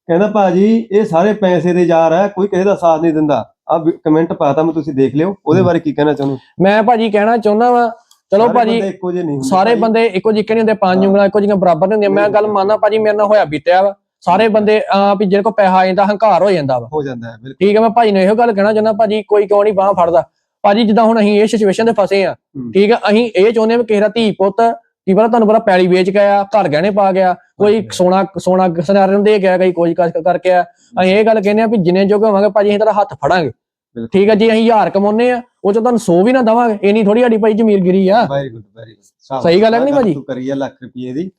ਕਹਿੰਦਾ ਭਾਜੀ ਇਹ ਸਾਰੇ ਪੈਸੇ ਦੇ ਯਾਰ ਹੈ ਕੋਈ ਕਿਸੇ ਦਾ ਸਾਥ ਨਹੀਂ ਦਿੰਦਾ। ਆ ਕਮੈਂਟ ਪਾਤਾ ਮੈਂ ਤੁਸੀਂ ਦੇਖ ਲਿਓ। ਉਹਦੇ ਹਮ। ਬਾਰੇ ਕੀ ਕਹਿਣਾ ਚਾਹੁੰਦੇ? ਮੈਂ ਭਾਜੀ ਕਹਿਣਾ ਚਾਹੁੰਦਾ ਵਾਂ। ਚਲੋ ਸਾਰੇ ਭਾਜੀ ਬੰਦੇ ਇੱਕੋ ਜਿਹੇ ਨਹੀਂ ਹੁੰਦੇ ਸਾਰੇ ਭਾਈ। ਬੰਦੇ ਇੱਕੋ ਜਿੱਕੇ ਨਹੀਂ ਹੁੰਦੇ? ਪੰਜ ਹਾਂ। ਉਂਗਲਾਂ ਇੱਕੋ ਜਿਹੀਆਂ ਬਰਾਬਰ ਨਹੀਂ ਹੁੰਦੀਆਂ। ਮੈਂ ਗੱਲ ਮੰਨਦਾ ਭਾਜੀ ਮੇਰੇ ਨਾਲ ਹੋਇਆ ਬੀਤਿਆ ਵਾ। ਸਾਰੇ ਬੰਦੇ ਆ ਵੀ ਜਿਹਦੇ ਕੋਲ ਪੈਸਾ ਆ ਜਾਂਦਾ ਹੰਕਾਰ ਹੋ ਜਾਂਦਾ ਵਾ। ਹੋ ਜਾਂਦਾ ਹੈ ਬਿਲਕੁਲ। ਠੀਕ ਹੈ ਮੈਂ ਭਾਜੀ ਨੂੰ ਇਹੋ ਗੱਲ ਕਹਿਣਾ ਚਾਹੁੰਦਾ ਭਾਜੀ ਕੋਈ ਕਿਉਂ ਨਹੀਂ ਬਾਹ ਫੜਦਾ। ਭਾਜੀ ਜਿੱਦਾਂ ਹੁਣ ਅਸੀਂ ਇਹ ਸਿਚੁਏਸ਼ਨ ਤੇ ਫਸੇ ਆ। ਠੀਕ ਹੈ ਅਸੀਂ ਇਹ ਚਾਹੁੰਦੇ ਹਾਂ ਵੀ ਕਿਸੇ ਦਾ ਧੀ ਪੁੱਤ ਕੀ ਪਤਾ ਤੁਹਾਨੂੰ ਪਤਾ ਪੈਲੀ ਵੇਚ ਗਿਆ ਘਰ ਗਹਿਣੇ ਪਾ ਗਿਆ ਕੋਈ। ਸੋਨਾ ਸੋਨਾ ਸਨਾਰੇ ਨੂੰ ਦੇ ਗਿਆ ਕੋਈ ਕੋਈ ਕੁਛ ਕਰਕੇ ਆ ਅਸੀਂ ਇਹ ਗੱਲ ਕਹਿੰਦੇ ਆ ਵੀ ਜਿੰਨੇ ਜੋਗੇ ਹੋਵਾਂਗੇ ਭਾਜੀ ਅਸੀਂ ਤੇਰਾ ਹੱਥ ਫੜਾਂਗੇ। ਠੀਕ ਹੈ ਜੇ ਅਸੀਂ ਹਜ਼ਾਰ ਕਮਾਉਨੇ ਆ ਉਹ ਚ ਤੁਹਾਨੂੰ 100 ਵੀ ਨਾ ਦਵਾਂਗੇ। ਇੰਨੀ ਥੋੜੀ ਸਾਡੀ ਭਾਈ ਜ਼ਮੀਰਗਿਰੀ ਆ। ਵੈਰੀ ਗੁੱਡ ਵੈਰੀ ਗੁੱਡ ਸਹੀ ਗੱਲ ਹੈ ਕਿ ਨਹੀਂ ਭਾਜੀ? ਤੂੰ ਕਰੀ ਆ ਲੱਖ ਰੁਪਏ ਦੀ।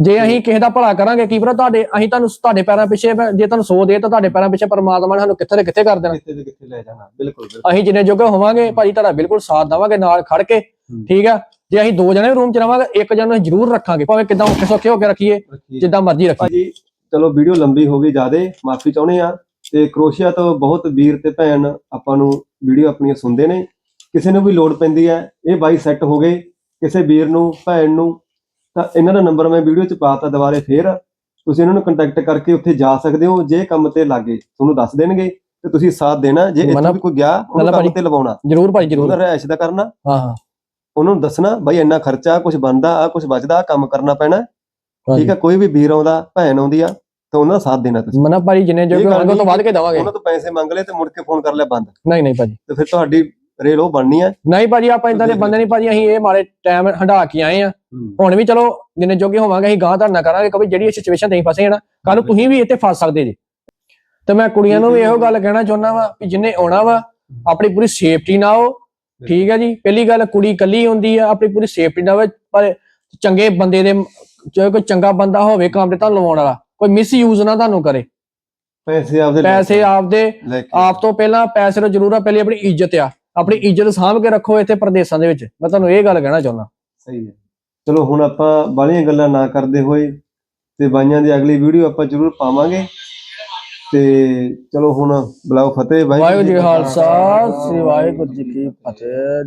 ਜੇ ਅਸੀਂ ਕਿਸੇ ਦਾ ਭਲਾ ਕਰਾਂਗੇ ਕੀ ਪਤਾ ਤੁਹਾਡੇ ਅਸੀਂ ਤੁਹਾਨੂੰ ਤੁਹਾਡੇ ਪੈਰਾਂ ਪਿੱਛੇ ਜੇ ਤੁਹਾਨੂੰ 100 ਦੇ ਤਾਂ ਤੁਹਾਡੇ ਪੈਰਾਂ ਪਿੱਛੇ ਪਰਮਾਤਮਾ ਨੇ ਸਾਨੂੰ ਕਿੱਥੇ ਤੇ ਕਿੱਥੇ ਕਰ ਦੇਣਾ। ਕਿੱਥੇ ਤੇ ਕਿੱਥੇ ਲੈ ਜਾਣਾ ਬਿਲਕੁਲ ਬਿਲਕੁਲ। ਅਸੀਂ ਜਿੰਨੇ ਜੋਗੇ ਹੋਵਾਂਗੇ ਭਾਜੀ ਤੁਹਾਡਾ ਬਿਲਕੁਲ ਸਾਥ ਦੇਵਾਂਗੇ ਨਾਲ ਖੜ ਕੇ ਠੀਕ ਆ? ਜੇ ਅਸੀਂ ਦੋ ਜਣੇ ਰੂਮ ਚ ਰਵਾਂਗੇ ਇੱਕ ਜਣ ਨੂੰ ਜ਼ਰੂਰ ਰੱਖਾਂਗੇ ਭਾਵੇਂ ਕਿਦਾਂ ਔਖੇ ਸੌਖੇ ਹੋ ਕੇ ਰੱਖੀਏ ਰੱਖੀਏ। ਜਿੱਦਾਂ ਮਰਜ਼ੀ ਰੱਖੀਏ। ਭਾਜੀ ਚਲੋ ਵੀਡੀਓ ਲੰਬੀ ਹੋ ਗਈ ਜਿਆਦੇ ਮਾਫੀ ਚਾਹੁੰਦੇ ਆ ਤੇ ਕਰੋਸ਼ੀਆ ਤੋਂ ਬਹੁਤ ਵੀਰ ਤੇ ਭੈਣ ਆਪਾਂ ਨੂੰ ਵੀਡੀਓ ਆਪਣੀਆਂ ਸੁਣਦੇ ਨੇ। ਕਿਸੇ ਨੂੰ ਵੀ ਲੋੜ ਪੈਂਦੀ ਹੈ ਇਹ ਬਾਈ ਸੈੱਟ ਹੋ ਗਏ। ਕਿਸੇ ਵੀਰ ਨੂੰ ਭੈਣ ਨੂੰ ਤਾਂ ਇਹਨਾਂ ਦਾ ਨੰਬਰ ਮੈਂ ਵੀਡੀਓ ਚ ਪਾਤਾ ਦੁਬਾਰੇ ਫੇਰ ਤੁਸੀਂ ਇਹਨਾਂ ਨੂੰ ਕੰਟੈਕਟ ਕਰਕੇ ਉੱਥੇ ਜਾ ਸਕਦੇ ਹੋ ਜੇ ਕੰਮ ਤੇ ਲੱਗੇ ਤੁਹਾਨੂੰ ਦੱਸ ਦੇਣਗੇ ਤੇ ਤੁਸੀਂ ਸਾਥ ਦੇਣਾ ਜੇ ਇੱਥੋਂ ਵੀ ਕੋਈ ਗਿਆ ਉਹਨੂੰ ਕੰਮ ਤੇ ਲਵਾਉਣਾ। ਜ਼ਰੂਰ ਭਾਜੀ ਜ਼ਰੂਰ। ਉਹਨਾਂ ਰਹਿਸ਼ ਦਾ ਕਰਨਾ। ਹਾਂ ਹਾਂ। ਉਹਨਾਂ ਨੂੰ ਦੱਸਣਾ ਬਾਈ ਇੰਨਾ ਖਰਚਾ ਕੁਝ ਬਣਦਾ ਆ ਕੁਝ ਬਚਦਾ ਕੰਮ ਕਰਨਾ ਪੈਣਾ। ਠੀਕ ਹੈ ਕੋਈ ਵੀ ਵੀਰ ਆਉਂਦਾ ਭੈਣ ਆਉਂਦੀ ਆ ਤਾਂ ਉਹਨਾਂ ਦਾ ਸਾਥ ਦੇਣਾ ਤੁਸੀਂ। ਮਨਾ ਭਾਜੀ ਜਿੰਨੇ ਜੋ ਇਹ ਗੱਲ ਹੋਣਗੇ ਤੋਂ ਵੱਧ ਕੇ ਦਵਾਂਗੇ। ਉਹਨਾਂ ਤੋਂ ਪੈਸੇ ਮੰਗ ਲਏ ਤੇ ਮੁੜ ਕੇ ਫੋਨ ਕਰ ਲਿਆ ਬੰਦ। ਨਹੀਂ ਨਹੀਂ ਭਾਜੀ। ਤੇ ਫਿਰ ਤੁਹਾਡੀ ਰੇਲ ਉਹ ਬਣਨੀ ਹੈ ਨਹੀਂ ਭਾਜੀ ਆਪਾਂ ਇਦਾਂ ਦੇ ਬੰਦੇ ਨਹੀਂ ਭਾਜੀ ਅਸੀਂ ਇਹ ਮਾਰੇ ਟਾਈਮ ਹੰਡਾ ਕੇ ਆਏ ਆ। ਹੁਣ ਵੀ ਚਲੋ ਜਿੰਨੇ ਜੋਗੇ ਹੋਵਾਂਗੇ ਅਸੀਂ ਗਾਂ ਧਰਨਾ ਕਰਾਂਗੇ ਕਿਉਂਕਿ ਜਿਹੜੀ ਸਿਚੁਏਸ਼ਨ ਤੇ ਫਸੇ ਨਾ ਕੱਲ ਨੂੰ ਤੁਸੀਂ ਵੀ ਇੱਥੇ ਫਸ ਸਕਦੇ ਜੀ। ਤੇ ਮੈਂ ਕੁੜੀਆਂ ਨੂੰ ਵੀ ਇਹੋ ਗੱਲ ਕਹਿਣਾ ਚਾਹੁੰਦਾ ਵਾ ਕਿ ਜਿੰਨੇ ਆਉਣਾ ਵਾ ਆਪਣੀ ਪੂਰੀ ਸੇਫਟੀ ਨਾਲ ਆਓ। ਠੀਕ ਹੈ ਜੀ ਪਹਿਲੀ ਗੱਲ ਕੁੜੀ ਇਕੱਲੀ ਹੁੰਦੀ ਆ ਆਪਣੀ ਪੂਰੀ ਸੇਫਟੀ ਨਾਲ ਪਰ ਚੰਗੇ ਬੰਦੇ ਦੇ ਜੇ ਕੋਈ ਚੰਗਾ ਬੰਦਾ ਹੋਵੇ ਕੰਮ ਤੇ ਤੁਹਾਨੂੰ ਲਵਾਉਣ ਵਾਲਾ ਕੋਈ ਮਿਸਯੂਜ਼ ਨਾ ਤੁਹਾਨੂੰ ਕਰੇ। ਪੈਸੇ ਆਪਦੇ ਪੈਸੇ ਕੇ- ਆਪਦੇ ਕੇ ਆਪ ਤੋਂ ਪਹਿਲਾਂ ਪੈਸੇ ਤੋਂ ਜ਼ਰੂਰ ਆ ਪਹਿਲੀ ਆਪਣੀ ਇੱਜ਼ਤ ਆ। ਆਪਣੀ ਇੱਜ਼ਤ ਸਾਂਭ ਕੇ ਰੱਖੋ ਇੱਥੇ ਪ੍ਰਦੇਸ਼ਾਂ ਦੇ ਵਿੱਚ। ਮੈਂ ਤੁਹਾਨੂੰ ਇਹ ਗੱਲ ਕਹਿਣਾ ਚਾਹੁੰਦਾ। ਸਹੀ ਹੈ। ਚਲੋ ਹੁਣ ਆਪਾਂ ਬਾਲੀਆਂ ਗੱਲਾਂ ਨਾ ਕਰਦੇ ਹੋਏ ਤੇ ਬਾਈਆਂ ਦੀ ਅਗਲੀ ਵੀਡੀਓ ਆਪਾਂ ਜ਼ਰੂਰ ਪਾਵਾਂਗੇ। ਤੇ ਚਲੋ ਹੁਣ ਬੁਲਾਓ ਫਤਿਹ। ਵਾਹਿਗੁਰੂ ਜੀ ਖਾਲਸਾ। ਸ੍ਰੀ ਵਾਹਿਗੁਰੂ ਜੀ ਕੀ ਫਤਿਹ।